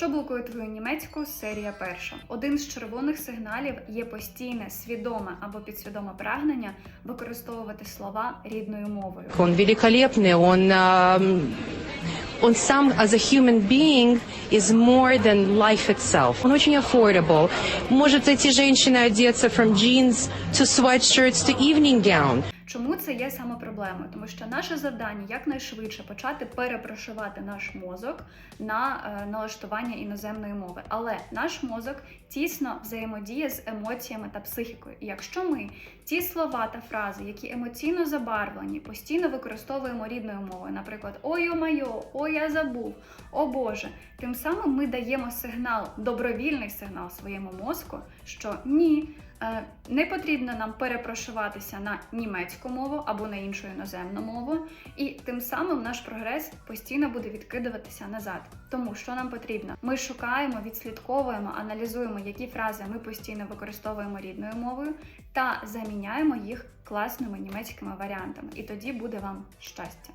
Що блокує твою німецьку? Серія перша. Один з червоних сигналів є постійне, свідоме або підсвідоме прагнення використовувати слова рідною мовою. Он великолепный, он, ам, он сам, as a human being, is more than life itself. Он очень affordable. Может эти женщины одеться from jeans to sweatshirts to evening gown. Чому це є саме проблемою? Тому що наше завдання якнайшвидше почати перепрошувати наш мозок на е, налаштування іноземної мови. Але наш мозок тісно взаємодіє з емоціями та психікою. І якщо ми ті слова та фрази, які емоційно забарвлені, постійно використовуємо рідною мовою, наприклад, ой майо, ой, я забув, о Боже, тим самим ми даємо сигнал, добровільний сигнал своєму мозку, що ні. Е, Не потрібно нам перепрошуватися на німецьку мову або на іншу іноземну мову, і тим самим наш прогрес постійно буде відкидуватися назад. Тому що нам потрібно? Ми шукаємо, відслідковуємо, аналізуємо, які фрази ми постійно використовуємо рідною мовою, та заміняємо їх класними німецькими варіантами. І тоді буде вам щастя.